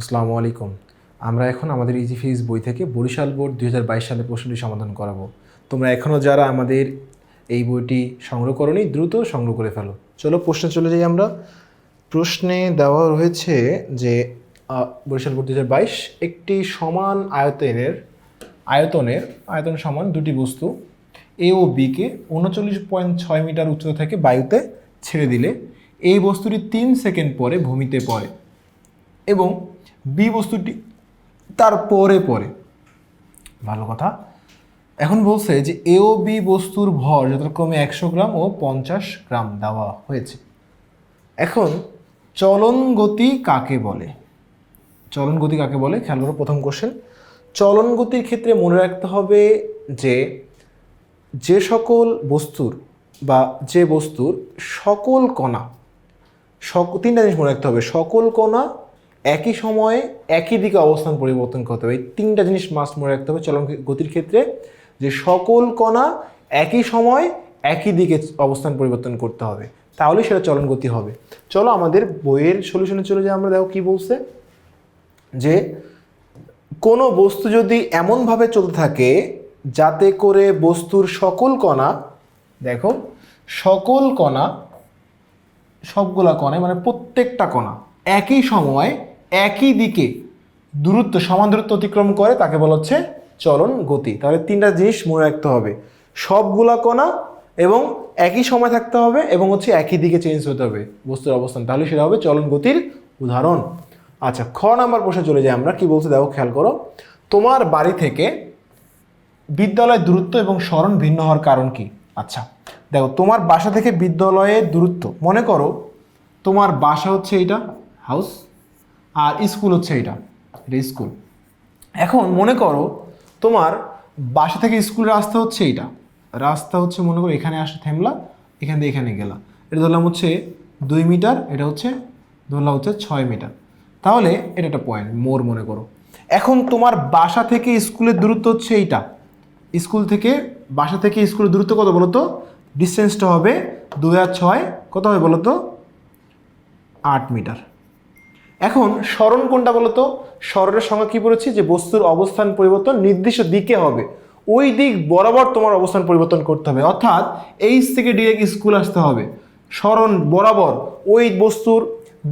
আসসালামু আলাইকুম। আমরা এখন আমাদের ইজি ফিজ বই থেকে বরিশাল বোর্ড দু হাজার বাইশ সালে প্রশ্নটি সমাধান করাবো। তোমরা এখনও যারা আমাদের এই বইটি সংগ্রহ করনি, দ্রুত সংগ্রহ করে ফেলো। চলো প্রশ্নে চলে যাই আমরা। প্রশ্নে দেওয়া রয়েছে যে বরিশাল বোর্ড দু হাজার বাইশ একটি সমান আয়তনের আয়তনের, আয়তন সমান দুটি বস্তু এ ও বিকে উনচল্লিশ পয়েন্ট ছয় মিটার উচ্চতা থেকে বায়ুতে ছেড়ে দিলে এই বস্তুটি তিন সেকেন্ড পরে ভূমিতে পড়ে এবং বি বস্তুটি তার পরে পরে। ভালো কথা। এখন বলছে যে এ ও বি বস্তুর ভর যথাক্রমে একশো গ্রাম ও পঞ্চাশ গ্রাম দেওয়া হয়েছে। এখন চলন গতি কাকে বলে? চলন গতি কাকে বলে? খেয়াল করো প্রথম কোশ্চেন চলন গতির ক্ষেত্রে মনে রাখতে হবে যে যে সকল বস্তুর বা যে বস্তুর সকল কণা, সক তিনটা জিনিস মনে রাখতে হবে। সকল কণা একই সময়ে একই দিকে অবস্থান পরিবর্তন করতে হবে। এই তিনটা জিনিস মাস্ট মনে রাখতে হবে চলন গতির ক্ষেত্রে, যে সকল কণা একই সময় একই দিকে অবস্থান পরিবর্তন করতে হবে। তাহলে সেটা চলন গতি হবে। চলো আমাদের বইয়ের সলিউশনে চলে যাই আমরা, দেখো কি বলছে। যে কোনো বস্তু যদি এমনভাবে চলতে থাকে যাতে করে বস্তুর সকল কণা, দেখো, সকল কণা, সবগুলা কণায় মানে প্রত্যেকটা কণা একই সময় একই দিকে দূরত্ব সমান দূরত্ব অতিক্রম করে তাকে বলা হচ্ছে চলন গতি। তাহলে তিনটা জিনিস মনে রাখতে হবে। সবগুলা কণা এবং একই সময় থাকতে হবে এবং হচ্ছে একই দিকে চেঞ্জ হতে হবে। বস্তুর অবস্থান। তাহলে সেটা হবে চলন গতির উদাহরণ। আচ্ছা খ নাম্বার প্রশ্নে চলে যাই আমরা। কি বলছে? দেখো, খেয়াল করো। তোমার বাড়ি থেকে বিদ্যালয়ের দূরত্ব এবং স্মরণ ভিন্ন হওয়ার কারণ কি? আচ্ছা দেখো, তোমার বাসা থেকে বিদ্যালয়ের দূরত্ব। মনে করো, তোমার বাসা হচ্ছে এইটা হাউস আর স্কুল হচ্ছে এটা এটা স্কুল। এখন মনে করো তোমার বাসা থেকে স্কুলের রাস্তা হচ্ছে এইটা। রাস্তা হচ্ছে মনে করো এখানে আসে থেমলা, এখান দিয়ে এখানে গেলা। এটা ধরলাম হচ্ছে দুই মিটার, এটা হচ্ছে, ধরলাম হচ্ছে ছয় মিটার। তাহলে এটা একটা পয়েন্ট মোর মনে করো। এখন তোমার বাসা থেকে স্কুলের দূরত্ব হচ্ছে এইটা। স্কুল থেকে, বাসা থেকে স্কুলের দূরত্ব কত বলো তো? ডিস্টেন্সটা হবে দু হাজার ছয়, কত হবে বলো তো? আট মিটার। এখন স্মরণ কোনটা বলো তো স্মরণের সংজ্ঞা কী বলেছি? যে বস্তুর অবস্থান পরিবর্তন নির্দিষ্ট দিকে হবে। ওই দিক বরাবর তোমার অবস্থান পরিবর্তন করতে হবে। অর্থাৎ এইচ থেকে ডিরেক্ট স্কুল আসতে হবে। স্মরণ বরাবর ওই বস্তুর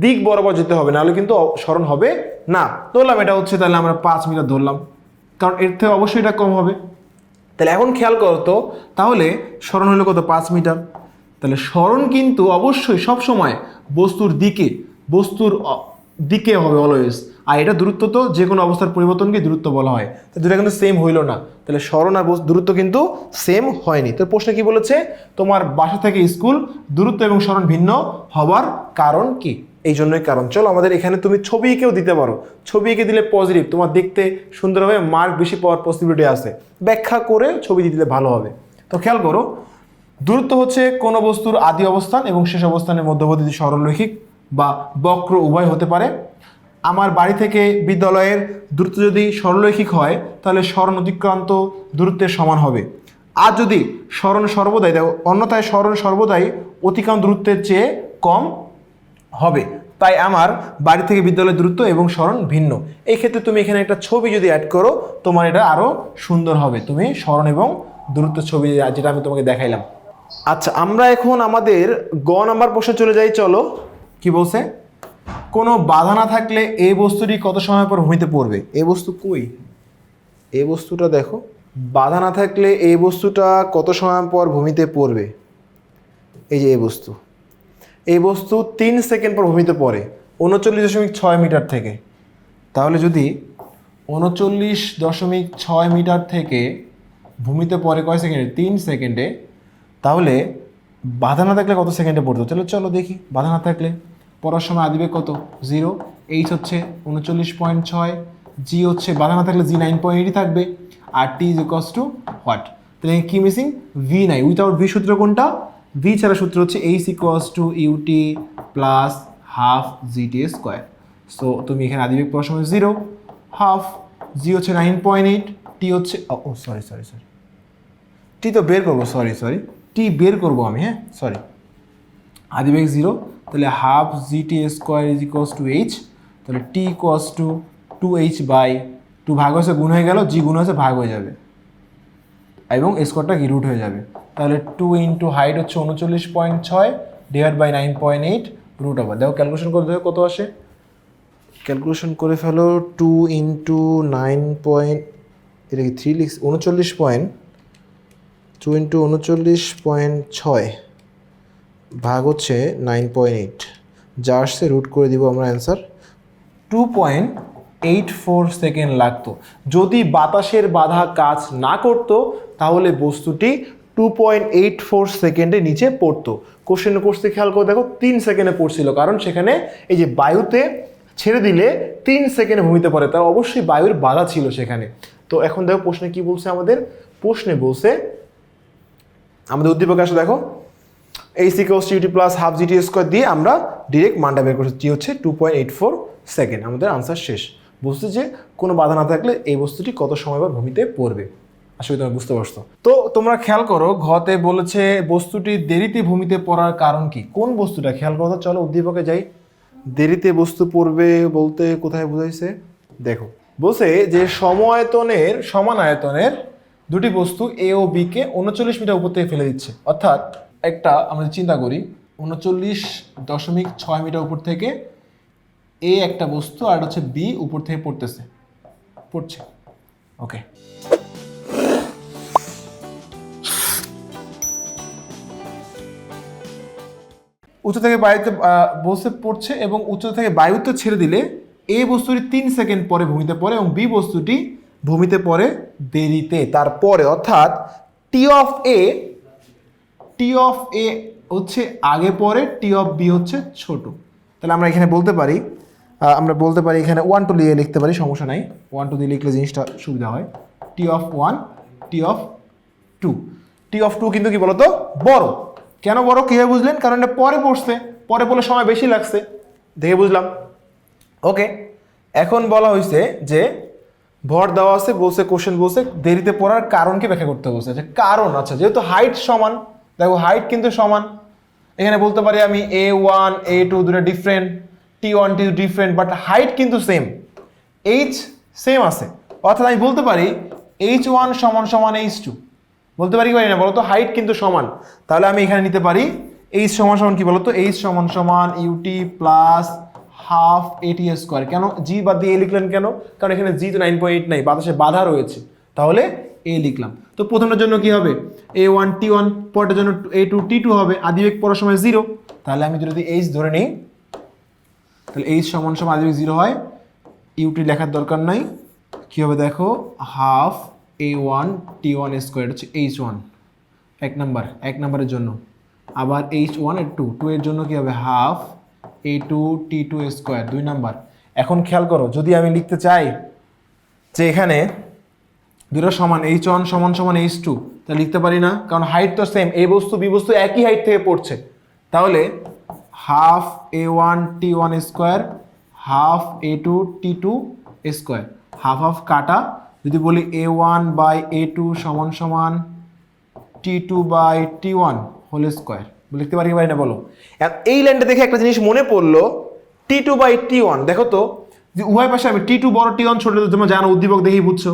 দিক বরাবর যেতে হবে। নাহলে কিন্তু স্মরণ হবে না। ধরলাম, এটা হচ্ছে তাহলে আমরা পাঁচ মিটার ধরলাম। কারণ এর থেকে অবশ্যই এটা কম হবে। তাহলে এখন খেয়াল করো তো, তাহলে স্মরণ হলো কত? পাঁচ মিটার। তাহলে স্মরণ কিন্তু অবশ্যই সব সময় বস্তুর দিকে, বস্তুর দিকে হবে অলওয়েজ আর এটা দূরত্ব তো যে কোনো অবস্থার পরিবর্তনকে দূরত্ব বলা হয়। তো দুটা কিন্তু সেম হইল না। তাহলে স্মরণ আর দূরত্ব কিন্তু সেম হয়নি। তো প্রশ্ন কি বলেছে? তোমার বাসা থেকে স্কুল দূরত্ব এবং স্মরণ ভিন্ন হওয়ার কারণ কি? এই জন্যই কারণ। চলো আমাদের এখানে তুমি ছবি এঁকেও দিতে পারো। ছবি এঁকে দিলে পজিটিভ তোমার দেখতে সুন্দর হবে মার্ক বেশি পাওয়ার পসিবিলিটি আছে। ব্যাখ্যা করে ছবি দিয়ে দিলে ভালো হবে। তো খেয়াল করো, দূরত্ব হচ্ছে কোনো বস্তুর আদি অবস্থান এবং শেষ অবস্থানের মধ্যবর্তী সরলরৈখিক বা বক্র উভয় হতে পারে। আমার বাড়ি থেকে বিদ্যালয়ের দূরত্ব যদি সরলরৈখিক হয়, তাহলে স্মরণ অতিক্রান্ত দূরত্বের সমান হবে। আর যদি স্মরণ সর্বদাই অন্যথায় স্মরণ সর্বদাই অতিক্রান্ত দূরত্বের চেয়ে কম হবে। তাই আমার বাড়ি থেকে বিদ্যালয়ের দূরত্ব এবং স্মরণ ভিন্ন। এই ক্ষেত্রে তুমি এখানে একটা ছবি যদি অ্যাড করো, তোমার এটা আরও সুন্দর হবে। তুমি স্মরণ এবং দূরত্ব ছবি যেটা আমি তোমাকে দেখাইলাম। আচ্ছা আমরা এখন আমাদের গ নাম্বার প্রশ্নে চলে যাই, চলো। কি বলছে? কোনো বাধা না থাকলে এই বস্তুটি কত সময় পর ভূমিতে পড়বে? এই বস্তু কই? এই বস্তুটা দেখো। বাধা না থাকলে এই বস্তুটা কত সময় পর ভূমিতে পড়বে? এই যে এই বস্তু। এই বস্তু তিন সেকেন্ড পর ভূমিতে পড়ে, উনচল্লিশ দশমিক ছয় মিটার থেকে। তাহলে যদি উনচল্লিশ দশমিক ছয় মিটার থেকে ভূমিতে পড়ে কয় সেকেন্ডে? তিন সেকেন্ডে। তাহলে বাধা না থাকলে কত সেকেন্ডে পড়তো? চলো চলো দেখি, বাধা না থাকলে। পড়ার সময় আদিবে কত? জিরো এইচ হচ্ছে উনচল্লিশ পয়েন্ট ছয় জি হচ্ছে বাধা না থাকলে জি নাইন পয়েন্ট এইটই থাকবে, আর T is equals to what তাহলে কি মিসিং ভি নাই উইথাউট ভি সূত্র কোনটা? ভি ছাড়া সূত্র হচ্ছে H equals to UT plus half G GT square so তুমি এখানে আদিবেগ পড়ার সময় জিরো হাফ জি হচ্ছে নাইন পয়েন্ট এইট টি হচ্ছে, ও সরি সরি সরি টি তো বের করব সরি সরি টি বের করব আমি হ্যাঁ? সরি আদিবেগ জিরো তাহলে half G T square is equals to H তাহলে T equals to two H by two ভাগ হয়েছে গুণ হয়ে গেল জি গুণ হয়েছে ভাগ হয়ে যাবে। এবং স্কোয়ারটা কি রুট হয়ে যাবে। তাহলে টু ইন্টু হাইট হচ্ছে উনচল্লিশ পয়েন্ট ছয় divide by nine point eight root over দেখো ক্যালকুলেশন করে দেখো কত আসে। ক্যালকুলেশন করে ফেলো টু ইন্টু নাইন পয়েন্ট এটা কি থ্রি লিক্স উনচল্লিশ পয়েন্ট টু ইন্টু উনচল্লিশ পয়েন্ট ছয়। ভাগ হচ্ছে নাইন পয়েন্ট এইট যা আসছে রুট করে দিব আমরা answer two point eight four seconds লাগতো। যদি বাতাসের বাধা কাজ না করতো, তাহলে বস্তুটি টু পয়েন্ট এইট ফোর সেকেন্ডে নিচে পড়তো। কোশ্চেন করতে খেয়াল করে দেখো, তিন সেকেন্ডে পড়ছিল। কারণ সেখানে এই যে বায়ুতে ছেড়ে দিলে তিন সেকেন্ডে ভূমিতে পড়ে। তার অবশ্যই বায়ুর বাধা ছিল সেখানে। তো এখন দেখো প্রশ্নে কি বলছে আমাদের? প্রশ্নে বলছে, আমাদের উদ্দীপক আসলে দেখো। এই সিকোস টিউটি প্লাস হাফ জিটি স্কোয়ার দিয়ে আমরা ডিরেক্ট মানটা বের করছি টি হচ্ছে two point eight four seconds আমাদের আনসার শেষ। বুঝতে যে কোনো বাধা না থাকলে এই বস্তুটি কত সময় বা ভূমিতে পড়বে? আসলে তোমরা বুঝতে পারছ। তো তোমরা খেয়াল করো, ঘতে বলেছে বস্তুটি দেরিতে ভূমিতে পড়ার কারণ কি? কোন বস্তুটা? খেয়াল করো চলো উদ্দীপকে যাই। দেরিতে বস্তু পড়বে বলতে কোথায় বুঝাইছে? দেখো, বলছে যে সমায়তনের সমান আয়তনের দুটি বস্তু এ ও বি কে উনচল্লিশ মিটার উপর থেকে ফেলে দিচ্ছে। অর্থাৎ একটা আমরা চিন্তা করি, উনচল্লিশ দশমিক ছয় মিটার উপর থেকে এ একটা বস্তু আর হচ্ছে বি উপর থেকে পড়তেছে। পড়ছে। ওকে। উচ্চ থেকে বায়ুতে বসে পড়ছে এবং উচ্চ থেকে বায়ুতে ছেড়ে দিলে এ বস্তুটি তিন সেকেন্ড পরে ভূমিতে পড়ে এবং বি বস্তুটি ভূমিতে পড়ে দেরিতে। তারপরে অর্থাৎ T of A T of এ হচ্ছে আগে পরে টি অফ বি হচ্ছে ছোট। তাহলে আমরা এখানে বলতে পারি আমরা বলতে পারি এখানে ওয়ান টু দিয়ে লিখতে পারি, সমস্যা নাই। ওয়ান টু দিয়ে লিখলে জিনিসটা সুবিধা হয়। T of one T of two T of two কিন্তু কি বলতো? বড়। কেন বড়? কীভাবে বুঝলেন? কারণ এটা পরে পড়ছে। পরে পড়লে সময় বেশি লাগছে। দেখে বুঝলাম। ওকে এখন বলা হয়েছে যে, ভর দেওয়া আছে, বলছে কোশ্চেন বলছে, দেরিতে পড়ার কারণকে ব্যাখ্যা করতে বলছে। যে কারণ আচ্ছা যেহেতু হাইট সমান দেখো হাইট কিন্তু সমান। এখানে বলতে পারি আমি এ ওয়ান এ টু দুটো different T one T different but height কিন্তু সেম এইচ সেম আছে। অর্থাৎ আমি বলতে পারি এইচ ওয়ান সমান সমান এইচ টু বলতে পারি কি না? বলতো হাইট কিন্তু সমান। তাহলে আমি এখানে নিতে পারি এইচ সমান সমান কি বলতো? এইচ সমান সমান UT plus half AT square কেন? জি বাদ দিয়ে লিখলেন কেন? কারণ এখানে জি তো নাইন পয়েন্ট এইট নাই, বাতাসে বাধা রয়েছে। তাহলে এ লিখলাম। তো প্রথমটার জন্য কি হবে? এ ওয়ান টি ওয়ান পরের জন্য এ টু টি টু হবে। আদিবেগ পড়ার সময় জিরো তাহলে আমি যদি এইচ ধরে নিই, তাহলে এইচ সমান সমান আদিবেগ জিরো হয়। ইউটি লেখার দরকার নাই। কী হবে দেখো? Half A one T one square হচ্ছে এইচ ওয়ান এক নাম্বার, এক নাম্বারের জন্য। আবার এইচ ওয়ানের টু টু এর জন্য কী হবে? Half A two T two square দুই নাম্বার। এখন খেয়াল করো, যদি আমি লিখতে চাই যে এখানে দুটো সমান এইচ ওয়ান সমান সমান এইচ টু তা লিখতে পারি না, কারণ হাইট তো সেম এই বস্তু, বি বস্তু একই হাইট থেকে পড়ছে। তাহলে half A one T one square half A two T two square half half কাটা, যদি বলি A one by A two সমান সমান T two by T one whole square লিখতে পারি পারি না বলো? এই লাইনটা দেখে একটা জিনিস মনে পড়ল T two by T one দেখো তো, যে উভয় পাশে আমি টি টু বড় টি ওয়ান ছোট তোমরা জানো, উদ্দীপক দেখেই বুঝছ।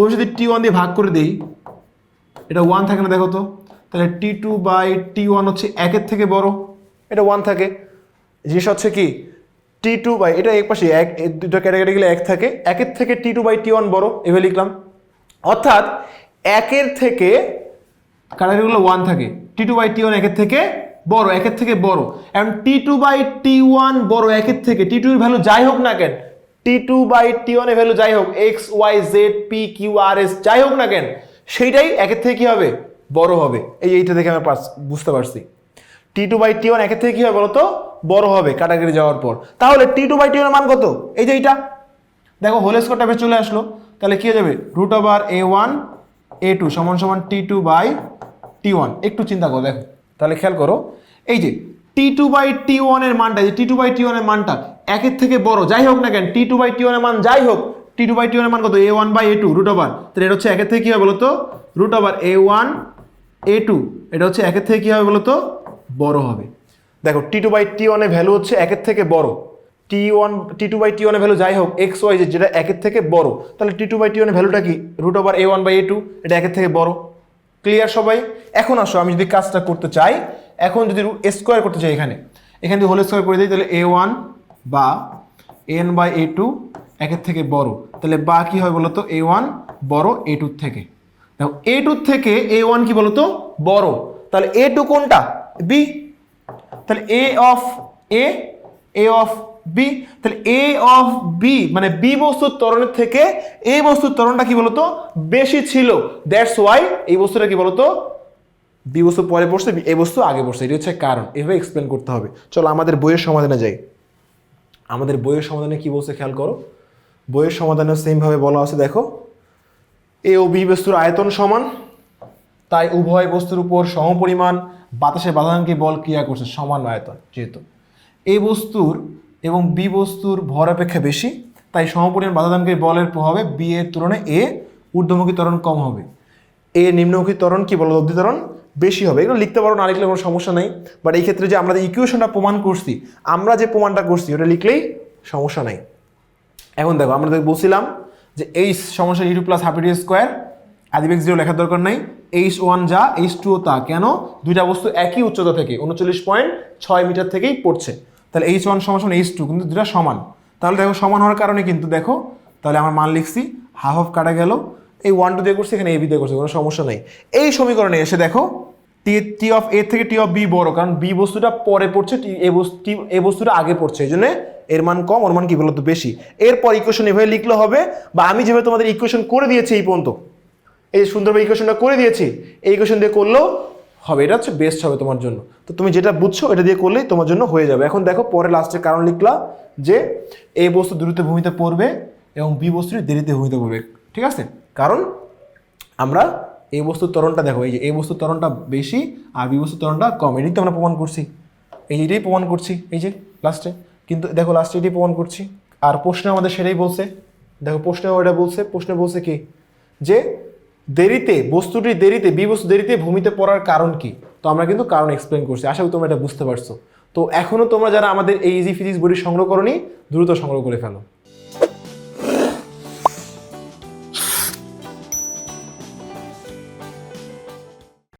ওই যদি টি ওয়ান দিয়ে ভাগ করে দেই, এটা ওয়ান থাকে না, দেখো তো। তাহলে T two by T one হচ্ছে একের থেকে বড়। এটা ওয়ান থাকে। জিনিস হচ্ছে কি? টি টু বাই এটা এক পাশে এক দুটো ক্যাটাগরি গেলে এক থাকে। একের থেকে T two by T one বড়, এভাবে লিখলাম। অর্থাৎ একের থেকে ক্যাটাগরিগুলো ওয়ান থাকে। T two by T one একের থেকে বড়, একের থেকে বড়। এবং T two by T one বড়, একের থেকে। টি টুর ভ্যালু যাই হোক না কেন টি টু বাই টি ওয়ানের ভ্যালু যাই হোক X Y Z P Q R S যাই হোক না কেন, সেইটাই একের থেকে কি হবে? বড় হবে। এই এইটা দেখে আমরা বুঝতে পারছি। T two by T one একের থেকে কি হবে বলতো? বড় হবে ক্যাটাগরি যাওয়ার পর। তাহলে টি টু বাই টি ওয়ানের মান কত? এই যে এইটা। দেখো হোল স্কোয়ার টাইপে চলে আসলো। তাহলে কি হয়ে যাবে? Root over A one A two সমান সমান T two by T one একটু চিন্তা করো, দেখো। তাহলে খেয়াল করো। এই যে টি টু বাই টি ওয়ানের মানটা যে টি টু বাই টি ওয়ানের মানটা একের থেকে বড়, যাই হোক না কেন টি টু বাই টি ওয়ানের মান যাই হোক টি টু বাই টি ওয়ানের মান কত? A one by A two root over তাহলে এটা হচ্ছে একের থেকে কী হবে বলো তো root over A one A two এটা হচ্ছে একের থেকে কী হবে বলো তো বড় হবে। দেখো টি টু বাই টি ওয়ানের ভ্যালু হচ্ছে একের থেকে বড়। T one T two by T ওয়ানের ভ্যালু যাই হোক এক্স ওয়াই যেটা একের থেকে বড়, তাহলে টি টু বাই টি ওয়ানের ভ্যালুটা কি? Root over A one by A two এটা একের থেকে বড়। ক্লিয়ার সবাই? এখন আসো, আমি যদি কাজটা করতে চাই, এখন যদি স্কোয়ার করতে চাই এখানে এখানে যদি হোল স্কোয়ার করে দিই, তাহলে এ ওয়ান বা এন বাই এ টু একের থেকে বড়। তাহলে বা কি হয় বলতো? এ ওয়ান বড় এ টুর থেকে। দেখো এ টুর থেকে এ ওয়ান কি বলতো? বড়। তাহলে এ টু কোনটা? বি তাহলে A of A A of B তাহলে এ অফ বি মানে বি বস্তুর তরণের থেকে এ বস্তুর তরণটা কি বলতো? বেশি ছিল। দ্যাটস ওয়াই এই বস্তুটা কি বলতো? বি বস্তু পরে পড়ছে এ বস্তু আগে পড়ছে। এটি হচ্ছে কারণ। এভাবে এক্সপ্লেন করতে হবে। চলো আমাদের বইয়ের সমাধানে যাই। আমাদের বইয়ের সমাধানে কি বলছে খেয়াল করো। বইয়ের সমাধানে সেমভাবে বলা আছে, দেখো। এ ও বি বস্তুর আয়তন সমান, তাই উভয় বস্তুর উপর সমপরিমাণ বাতাসে বাধানকে বল ক্রিয়া করছে সমান আয়তন, যেহেতু। এই বস্তুর এবং বি বস্তুর ভর অপেক্ষা বেশি, তাই সমপরিমাণ বাধাদানকে বলের প্রভাবে বি এর তুলনায় এ ঊর্ধ্বমুখী ত্বরণ কম হবে। এ নিম্নমুখী ত্বরণ কি বলো অব্দি ত্বরণ? বেশি হবে। এগুলো লিখতে পারো, না লিখলে কোনো সমস্যা নেই। বাট এই ক্ষেত্রে যে আমরা ইকুয়েশনটা প্রমাণ করছি, আমরা যে প্রমাণটা করছি, ওটা লিখলেই সমস্যা নেই। এখন দেখো, আমরা দেখ- বলছিলাম যে এইচ সমস্যা ইটু প্লাস হাফ ইটু স্কোয়ার আদিবেগ জিরো লেখার দরকার নাই। এইচ ওয়ান যা এইচ টুও তা। কেন? দুইটা বস্তু একই উচ্চতা থেকে, উনচল্লিশ পয়েন্ট ছয় মিটার থেকেই পড়ছে। তাহলে এইচ ওয়ান সমান এইচ টু কিন্তু দুটা সমান। তাহলে দেখো, সমান হওয়ার কারণে কিন্তু দেখো, তাহলে আমার মান লিখছি হাফ হাফ কাটা গেল এই ওয়ান টু দিয়ে করছি, এখানে এবি দিয়ে করছি, কোনো সমস্যা নেই। এই সমীকরণে এসে দেখো টি টি অফ এ থেকে টি অফ বি বড়, কারণ বি বস্তুটা পরে পড়ছে টি এ বস্তু এ বস্তুটা আগে পড়ছে, এই জন্য এর মান কম, ওর মান কি বলতো, বেশি। এরপর ইকুয়েশন এভাবে লিখলে হবে, বা আমি যেভাবে তোমাদের ইকুয়েশন করে দিয়েছি এই পর্যন্ত, এই সুন্দরভাবে ইকুয়েশনটা করে দিয়েছি, এই ইকুয়েশন দিয়ে করলেও হবে, এটা হচ্ছে বেস্ট হবে তোমার জন্য। তো তুমি যেটা বুঝছ, এটা দিয়ে করলেই তোমার জন্য হয়ে যাবে। এখন দেখো, পরে লাস্টের কারণ লিখলা, যে এই বস্তু দ্রুত ভূমিতে পড়বে, এবং বি বস্তুটি দেরিতে ভূমিতে পড়বে, ঠিক আছে? কারণ আমরা এই বস্তুর ত্বরণটা দেখো, এই যে এই বস্তুর ত্বরণটা বেশি আর বি বস্তুর ত্বরণটা কম, এটাই তো আমরা প্রমাণ করছি। এই যে এটাই প্রমাণ করছি, এই যে লাস্টে কিন্তু দেখো লাস্টে এটাই প্রমাণ করছি। আর প্রশ্নে আমাদের সেটাই বলছে। দেখো প্রশ্নে ওটা বলছে, প্রশ্নে বলছে কি? যে দেরিতে বস্তুটি দেরিতে, বি বস্তু দেরিতে ভূমিতে পড়ার কারণ কি? তো আমরা কিন্তু কারণ এক্সপ্লেন করছি, আশা করি তোমরা এটা বুঝতে পারছ। তো এখনও তোমরা যারা আমাদের এই ইজি ফিজিক্স বই সংগ্রহ করনি, দ্রুত সংগ্রহ করে ফেলো।